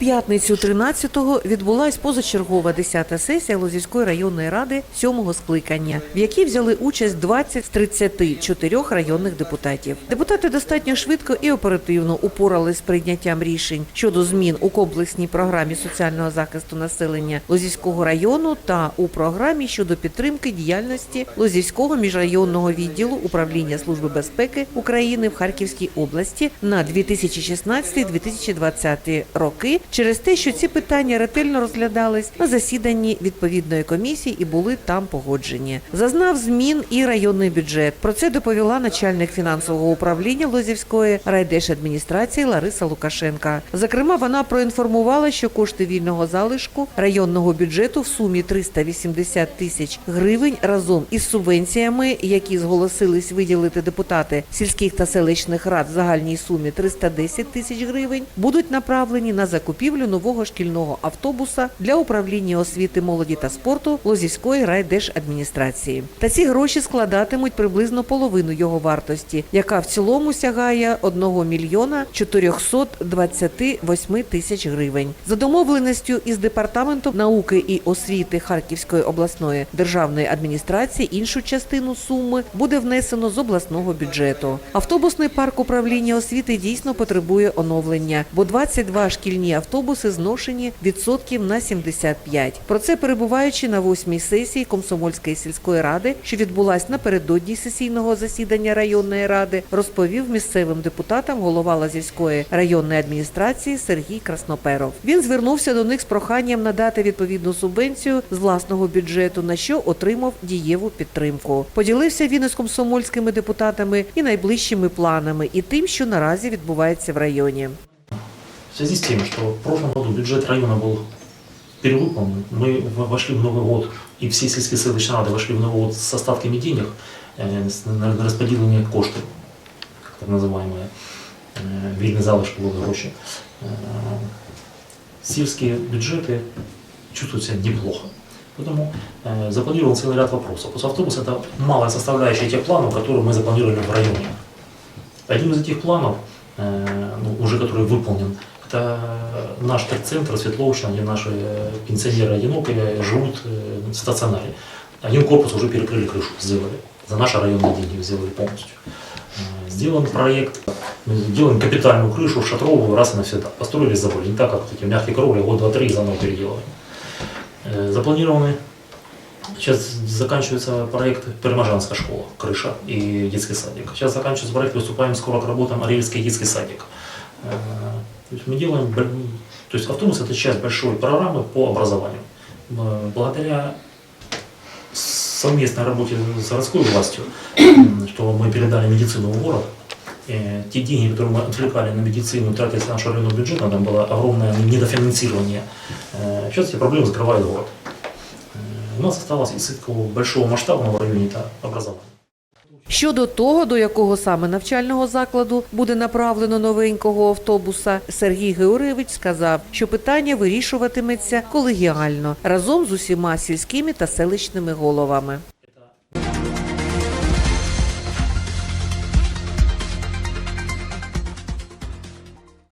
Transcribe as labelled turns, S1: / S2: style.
S1: п'ятницю 13-го відбулась позачергова 10-та сесія Лозівської районної ради сьомого скликання, в якій взяли участь 20 з 34 районних депутатів. Депутати достатньо швидко і оперативно упорались з прийняттям рішень щодо змін у комплексній програмі соціального захисту населення Лозівського району та у програмі щодо підтримки діяльності Лозівського міжрайонного відділу управління Служби безпеки України в Харківській області на 2016-2020 роки через те, що ці питання ретельно розглядались на засіданні відповідної комісії і були там погоджені. Зазнав змін і районний бюджет. Про це доповіла начальник фінансового управління Лозівської райдержадміністрації Лариса Лукашенка. Зокрема, вона проінформувала, що кошти вільного залишку районного бюджету в сумі 380 тисяч гривень разом із субвенціями, які зголосились виділити депутати сільських та селищних рад в загальній сумі 310 тисяч гривень, будуть направлені на закупівлю нового шкільного автобуса для управління освіти, молоді та спорту Лозівської райдержадміністрації. Та ці гроші складатимуть приблизно половину його вартості, яка в цілому сягає 1 мільйона 428 тисяч гривень. За домовленістю із департаментом науки і освіти Харківської обласної державної адміністрації іншу частину суми буде внесено з обласного бюджету. Автобусний парк управління освіти дійсно потребує оновлення, бо 22 шкільні автобуси зношені відсотків на 75. Про це перебуваючи на восьмій сесії Комсомольської сільської ради, що відбулась напередодні сесійного засідання районної ради, розповів місцевим депутатам голова Лазівської районної адміністрації Сергій Красноперов. Він звернувся до них з проханням надати відповідну субвенцію з власного бюджету, на що отримав дієву підтримку. Поділився він із комсомольськими депутатами і найближчими планами, і тим, що наразі відбувається в районі.
S2: В связи с тем, что в прошлом году бюджет района был перевыполнен, мы в- вошли в Новый год, и все сельские селищные рады вошли в Новый год с остатками денег э, с- на на распределение коштів, так называемые, э, вільний залишок було гроші. Э, Сельские бюджеты чувствуют себя неплохо. Поэтому э, запланирован целый ряд вопросов. Потому что автобус – это малая составляющая тех планов, которые мы запланировали в районе. Один из этих планов, э, ну, уже который выполнен, это наш центр Светлоушина, где наши э, пенсионеры одинокие живут э, в стационаре. Один корпус уже перекрыли крышу, сделали. За наши районные деньги сделали полностью. Э, Сделан проект, мы делаем капитальную крышу, шатровую, раз и навсегда. Построили, забыли. Не так, как вот эти мягкие кровли, год, два, три, и заново переделываем. Э, Запланированы Сейчас заканчивается проект Переможанская школа, крыша и детский садик. Сейчас заканчивается проект, приступаем скоро к работам Арельский детский садик. То есть мы делаем, то есть автобус это часть большой программы по образованию. Благодаря совместной работе с городской властью, что мы передали медицину в город, э, те деньги, которые мы отвлекали на медицину, тратили с нашего районного бюджета, там было огромное недофинансирование. Э, Сейчас эти проблемы закрывает город. Э, У нас осталось из большого масштабного в районе это образование.
S1: Щодо того, до якого саме навчального закладу буде направлено новенького автобуса, Сергій Георгійович сказав, що питання вирішуватиметься колегіально разом з усіма сільськими та селищними головами.